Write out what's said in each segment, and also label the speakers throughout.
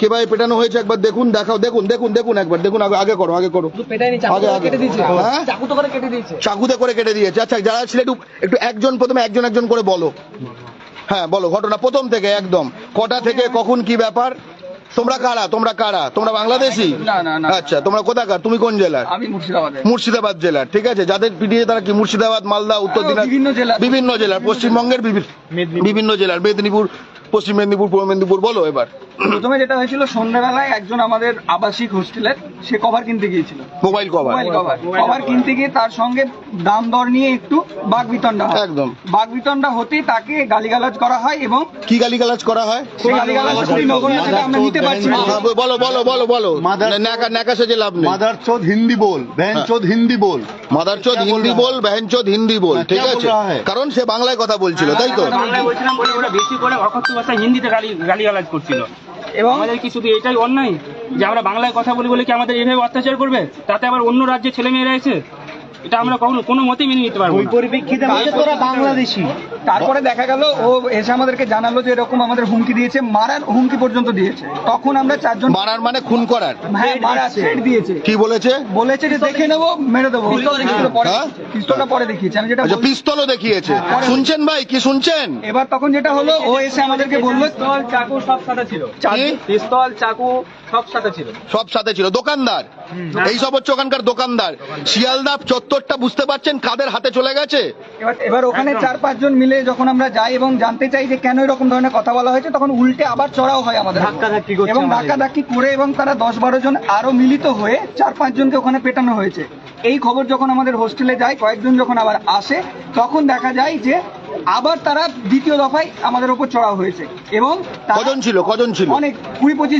Speaker 1: কীভাবে পেটানো হয়েছে একবার দেখুন দেখাও দেখুন দেখুন দেখুন একবার দেখুন আগে করো আগে করো। আগে, আগে। হ্যাঁ?
Speaker 2: চাকু তো করে কেটে দিয়েছে।
Speaker 1: চাকুতে করে কেটে দিয়েছে। আচ্ছা যারা ছিল একটু একটু একজন প্রথমে একজন একজন করে বলো। হ্যাঁ বলো ঘটনা প্রথম থেকে একদম। কটা থেকে কখন কি ব্যাপার? তোমরা কারা? তোমরা কারা? তোমরা বাংলাদেশি। আচ্ছা তোমরা কোথাকার? তুমি কোন জেলার?
Speaker 2: আমি মুর্শিদাবাদ
Speaker 1: জেলার ঠিক আছে? যাদের পিটিয়ে তারা কি? মুর্শিদাবাদ মালদা উত্তর
Speaker 2: আরও
Speaker 1: দিনাজ
Speaker 2: বিভিন্ন জেলা।
Speaker 1: বিভিন্ন জেলার পশ্চিমবঙ্গের বিভিন্ন জেলার মেদিনীপুর পশ্চিম মেদিনীপুর পূর্ব মেদিনীপুর বলো এবার।
Speaker 2: প্রথমে যেটা হয়েছিল সন্ধ্যাবেলায় একজন আমাদের আবাসিক হোস্টেলের সে কভার কিনতে গিয়েছিল।
Speaker 1: Mobile cover
Speaker 2: mobile cover cover কিনতে গিয়ে তার সঙ্গে দাম দর নিয়ে একটু বাঘ বিতণ্ডা হয়।
Speaker 1: একদম।
Speaker 2: বাঘ বিতণ্ডা হতে তাকে গালিগালাজ করা হয় এবং
Speaker 1: কি গালিগালাজ করা হয়?
Speaker 2: গালিগালাজ নগণ্য সেটা আমরা নিতে পারছি না।
Speaker 1: বলো বলো বলো বলো। লাভ নেই।
Speaker 3: মাদার চোদ হিন্দি বল বহন হ্যাঁ। চোদ হিন্দি
Speaker 1: বল।
Speaker 3: মাদার চোদ
Speaker 1: হিন্দি বল বহন চোদ হিন্দি বল
Speaker 3: হ্যাঁ,
Speaker 1: ঠিক আছে? কারণ সে বাংলায় কথা বলছিল হ্যাঁ, তাই তো?
Speaker 4: বাংলায় বলছিলাম বলে ওরা বেশি করে অকথ্য ভাষা হিন্দিতে গালি গালিগালাজ করছিল।
Speaker 2: এবং
Speaker 4: আমাদের কি শুধু এটাই অন্যায়? যে আমরা বাংলায় কথা বলি বলে কি আমাদের এভাবে অত্যাচার করবে? তাতে আবার অন্য রাজ্যে ছেলে মেয়েরা এসে? এটা আমরা কখনো কোনো মতেই মেনে নিতে পারব না।
Speaker 2: পরিপ্রেক্ষিতে তোরা বাংলাদেশি। তারপরে দেখা গেল ও এসে আমাদেরকে জানালো যে এরকম আমাদের হুমকি দিয়েছে মারার হুমকি পর্যন্ত দিয়েছে। তখন আমরা চারজন
Speaker 1: মারার মানে খুন করার?
Speaker 2: হ্যাঁ মারা দিয়েছে।
Speaker 1: কি বলেছে?
Speaker 2: বলেছে যে দেখে নেব মেরে দেবো। পিস্তলটা পরে
Speaker 1: হ্যাঁ?
Speaker 2: পিস্তলটা পরে দেখিয়েছে। আমি যেটা
Speaker 1: আচ্ছা পিস্তলও দেখিয়েছে। শুনছেন ভাই কি শুনছেন?
Speaker 2: এবার তখন যেটা হলো ও এসে আমাদেরকে বলল
Speaker 4: পিস্তল চাকু সব সাথে ছিল? পিস্তল চাকু সব সাথে ছিল।
Speaker 1: সব সাথে ছিল। দোকানদার? এই সব হচ্ছে ওখানকার দোকানদার। শিয়ালদা চত্বরটা বুঝতে পারছেন কাদের হাতে চলে গেছে?
Speaker 2: এবার এবার ওখানে চার পাঁচজন মিলে যখন আমরা যাই এবং জানতে চাই যে কেন এরকম ধরনের কথা বলা হয়েছে তখন উল্টে আবার চড়াও হয় আমাদের এবং ধাক্কা ধাক্কি করে এবং তারা দশ বারো জন আরও মিলিত হয়ে চার পাঁচ জনকে ওখানে পেটানো হয়েছে। এই খবর যখন আমাদের হোস্টেলে যায় কয়েকজন যখন আবার আসে তখন দেখা যায় যে আবার তারা দ্বিতীয় দফায় আমাদের উপর চড়াও হয়েছে। এবং
Speaker 1: কজন ছিল? কজন ছিল?
Speaker 2: অনেক কুড়ি পঁচিশ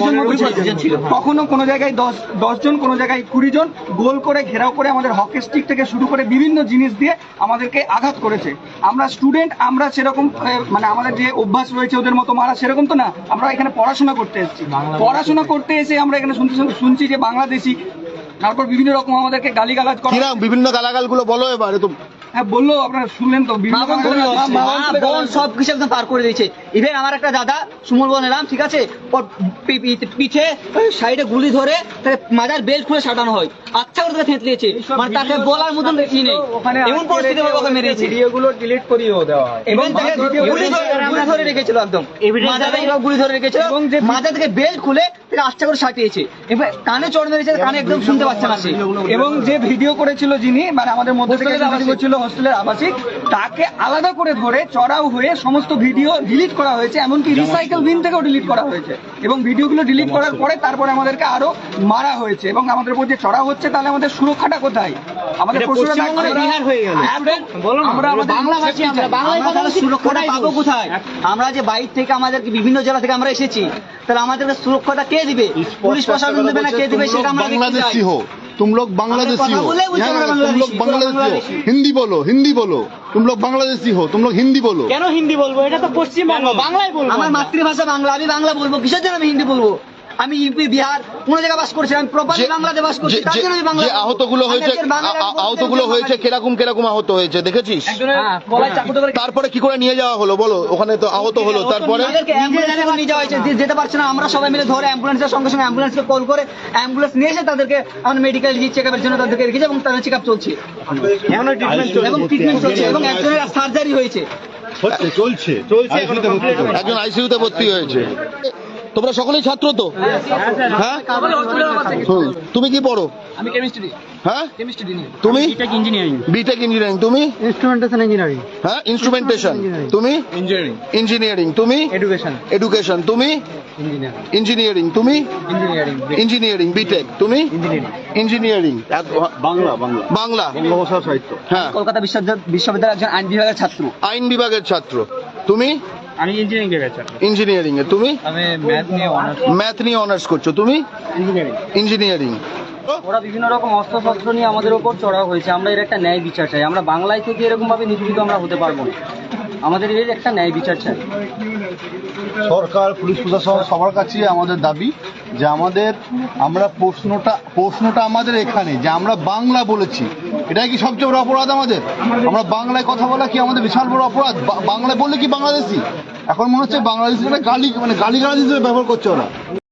Speaker 2: জন ছিল। কখনো কোনো জায়গায় দশ দশ জন কোনো জায়গায় কুড়ি জন গোল করে ঘেরাও করে আমাদের হকি স্টিক থেকে শুরু করে বিভিন্ন জিনিস দিয়ে আমাদেরকে আঘাত করেছে। আমরা স্টুডেন্ট আমরা সেরকম মানে আমাদের যে অভ্যাস রয়েছে ওদের মতো মারা সেরকম তো না। আমরা এখানে পড়াশোনা করতে এসেছি। পড়াশোনা করতে এসে আমরা এখানে শুনতে শুনছি যে বাংলাদেশি তারপর বিভিন্ন রকম আমাদেরকে গালিগালাজ করা
Speaker 1: বিভিন্ন গালাগালগুলো বলো এবারে তো।
Speaker 2: হ্যাঁ বলল আপনারা শুনলেন তো
Speaker 5: বোন
Speaker 2: রকম
Speaker 5: বলল,
Speaker 2: মা- মা বোন
Speaker 5: মা
Speaker 2: বলে
Speaker 5: বোন
Speaker 2: গালাগাল-
Speaker 5: সব কিছু একদম পার করে দিয়েছে। ইভেন আমার একটা দাদা সুমন বোন এলাম ঠিক আছে? ওর পি- পি- পিঠে সাইডে গুলি ধরে তাকে মাজার বেল্ট খুলে সাটানো হয়। আচ্ছা করে তাকে থেতলিয়েছে মানে তাকে বলার মতন ই নেই। এমন পরিস্থিতি ওকে মেরেছে।
Speaker 4: ভিডিওগুলো ডিলিট করিয়েও দেওয়া হয়।
Speaker 5: এবং তাকে গুলি ধরে রেখেছিল একদম। মাথা গুলি ধরে রেখেছিল।
Speaker 2: এবং যে-
Speaker 5: থেকে বেল্ট খুলে তাকে আচ্ছা করে সাটিয়েছে। এবার কানে চড় মেরেছে কানে একদম শুনতে পাচ্ছে না সে।
Speaker 2: এবং যে ভিডিও করেছিল যিনি মানে আমাদের মধ্যে থেকে ছিল হোস্টেলের আবাসিক তাকে আলাদা করে ধরে চড়াও হয়ে সমস্ত ভিডিও ডিলিট করা হয়েছে এমনকি রিসাইকেল বিন থেকেও ডিলিট করা হয়েছে। এবং ভিডিওগুলো ডিলিট করার পরে তারপরে আমাদেরকে আরও মারা হয়েছে এবং আমাদের উপর যে চড়া হচ্ছে তাহলে আমাদের সুরক্ষাটা কোথায়? আমাদের আমরা-
Speaker 5: বিহার হয়ে গেল।
Speaker 2: বলো না, আমরা আমাদের
Speaker 5: বাংলাভাষী
Speaker 2: safety
Speaker 5: আমরা
Speaker 2: চাই।
Speaker 5: বাংলায় তাহলে সুরক্ষাটা পাবো কোথায়? আমরা যে বাইরে থেকে আমাদের বিভিন্ন জেলা থেকে আমরা এসেছি তাহলে আমাদেরকে সুরক্ষাটা কে দিবে? পুলিশ প্রশাসন দেবে না কে দিবে সেটা আমরা দেখতে
Speaker 3: बांग्लादेशी
Speaker 5: চাই।
Speaker 3: हो तुम लोग बांग्लादेशी
Speaker 5: কথা
Speaker 3: हो
Speaker 5: বলে বুঝতে
Speaker 3: यहाँ
Speaker 5: আমরা
Speaker 3: तुम लोग
Speaker 5: बांग्लादेशी,
Speaker 3: बांग्लादेशी हो
Speaker 5: बांग्लादेशी।
Speaker 3: हिंदी बोलो हिंदी बोलो तुम लोग बांग्लादेशी हो तुम लोग हिंदी बोलो
Speaker 4: কেন হিন্দি বলবো এটা তো পশ্চিমবঙ্গ বাংলায় বলবো
Speaker 5: আমার মাতৃভাষা বাংলা আমি বাংলা বলবো কিসের জন্য আমি হিন্দি বলবো আমি ইউপি বিহার কোন জায়গায় বাস করছি আমি প্রপারলি
Speaker 1: যে-
Speaker 5: বাংলাতে বাস করছি তার জন্য আমি
Speaker 1: যে-
Speaker 5: বাংলা
Speaker 1: যে আহতগুলো হয়েছে আহতগুলো হয়েছে কীরকম কীরকম আহত হয়েছে দেখেছিস?
Speaker 5: হ্যাঁ,
Speaker 1: তারপরে কি করে নিয়ে যাওয়া হলো? বলো ওখানে তো আহত হলো তারপরে?
Speaker 5: অ্যাম্বুলেন্সে নিয়ে যাওয়া হয়েছে যে- যেতে পারছে না আমরা সবাই মিলে ধরে অ্যাম্বুলেন্সের সঙ্গে সঙ্গে অ্যাম্বুলেন্সকে কল করে অ্যাম্বুলেন্স নিয়ে এসে তাদেরকে আমার মেডিকেল চেক আপের জন্য তাদেরকে রেখেছে এবং তাদের চেক আপ চলছে। এবং ট্রিটমেন্ট চলছে এবং একজনের সার্জারি হয়েছে।
Speaker 3: হচ্ছে চলছে চলছে
Speaker 1: একজন আইসিইউতে ভর্তি হয়েছে। তোমরা সকলেই ছাত্র তো? হ্যাঁ? তুমি কি পড়ো?
Speaker 2: আমি কেমিস্ট্রি
Speaker 1: হ্যাঁ?
Speaker 2: কেমিস্ট্রি
Speaker 1: তুমি?
Speaker 4: বিটেক ইঞ্জিনিয়ারিং
Speaker 1: বিটেক ইঞ্জিনিয়ারিং তুমি?
Speaker 5: ইনস্ট্রুমেন্টেশন ইঞ্জিনিয়ারিং
Speaker 1: হ্যাঁ ইনস্ট্রুমেন্টেশন তুমি?
Speaker 2: ইঞ্জিনিয়ারিং
Speaker 1: ইঞ্জিনিয়ারিং তুমি?
Speaker 2: এডুকেশন
Speaker 1: এডুকেশন তুমি?
Speaker 2: ইঞ্জিনিয়ারিং
Speaker 1: তুমি?
Speaker 2: ইঞ্জিনিয়ারিং
Speaker 1: ইঞ্জিনিয়ারিং বিটেক তুমি? ইঞ্জিনিয়ারিং
Speaker 3: বাংলা বাংলা
Speaker 1: বাংলা
Speaker 3: বাংলা ভাষা সাহিত্য
Speaker 1: হ্যাঁ।
Speaker 5: কলকাতা বিশ্ববিদ্যালয়ের একজন আইন বিভাগের ছাত্র।
Speaker 1: আইন বিভাগের ছাত্র। তুমি?
Speaker 4: আমি ইঞ্জিনিয়ারিং
Speaker 1: ইঞ্জিনিয়ারিং এ তুমি?
Speaker 2: আমি ম্যাথ নিয়ে অনার্স
Speaker 1: ম্যাথ নিয়ে অনার্স করছ তুমি?
Speaker 4: ইঞ্জিনিয়ারিং
Speaker 1: ইঞ্জিনিয়ারিং
Speaker 6: ওরা বিভিন্ন রকম অস্ত্রশস্ত্র নিয়ে আমাদের ওপর চড়াও হয়েছে আমরা এর একটা ন্যায় বিচার চাই। আমরা বাংলায় থেকে এরকম ভাবে নিপীড়িত আমরা হতে পারব না। আমাদের এর একটা ন্যায় বিচার চাই।
Speaker 3: সরকার, পুলিশ প্রশাসন সবার কাছে আমাদের দাবি যে আমাদের আমরা প্রশ্নটা প্রশ্নটা আমাদের এখানে যে আমরা বাংলা বলেছি, এটাই কি সবচেয়ে বড় অপরাধ আমাদের? আমরা বাংলায় কথা বলা কি আমাদের বিশাল বড় অপরাধ? বাংলায় বললে কি বাংলাদেশি? এখন মনে হচ্ছে বাংলাদেশি গালি মানে গালি হিসেবে ব্যবহার করছে ওরা।